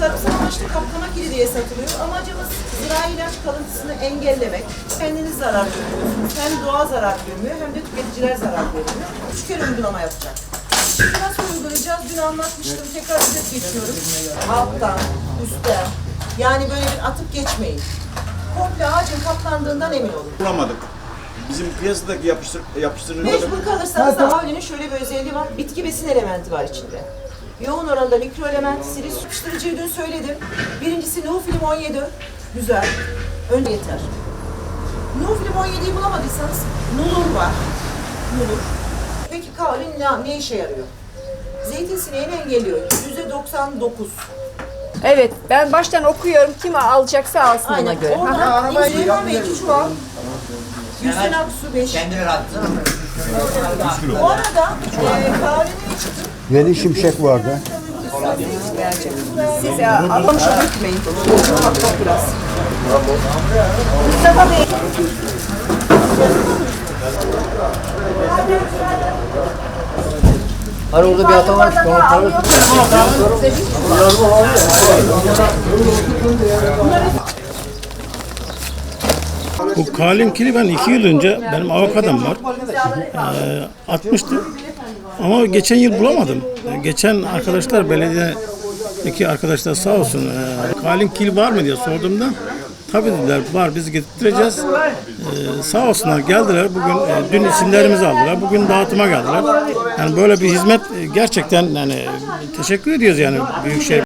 Tarımsal amaçlı kaplama diye satılıyor. Amacımız zirai ilaç kalıntısını engellemek. Kendiniz zarar. Hem doğa zarar görmüyor hem de tüketiciler zarar görmüyor. Üç kere uygulama yapacak. Nasıl uygulayacağız? Dün anlatmıştım. Tekrar özet geçiyorum. Alttan, üstten. Yani böyle bir atıp geçmeyin. Komple ağacın kaplandığından emin olun. Bulamadık. Bizim piyasadaki yapıştır, yapıştırıcı... Mecbur kalırsanız da havlinin şöyle bir özelliği var. Bitki besin elementi var içinde. Yoğun oranda mikro element, silis yapıştırıcıyı dün söyledim. Birincisi Nufilim 17. Güzel. Önce yeter. Nufilim 17'yi bulamadıysanız Nulur var. Nulur. Peki kaolin ne, ne işe yarıyor? Zeytin sineğini engelliyor. %99. Evet, ben baştan okuyorum. Kim alacaksa alsın ona Aynen. göre. Aha. Oradan İnsülin Bey 2 çuval. Gülsen Aksu 5. Kendine rahatsın ama. Bu arada e, kaolini içtim. Yeni şimşek vardı. Siz ya, almış unutmayın. Bak biraz. Mustafa Bey. Hani orada bir hata var. Sonra para Bu kalinkili ben iki yıl önce benim avokadom var. Ee, atmıştım. Ama geçen yıl bulamadım. Ee, Geçen arkadaşlar belediyedeki arkadaşlar sağ olsun e, kalinkili var mı diye sorduğumda tabii dediler var biz getireceğiz. Ee, sağ olsunlar geldiler bugün e, dün isimlerimizi aldılar. Bugün dağıtıma geldiler. Yani böyle bir hizmet e, gerçekten yani teşekkür ediyoruz yani Büyükşehir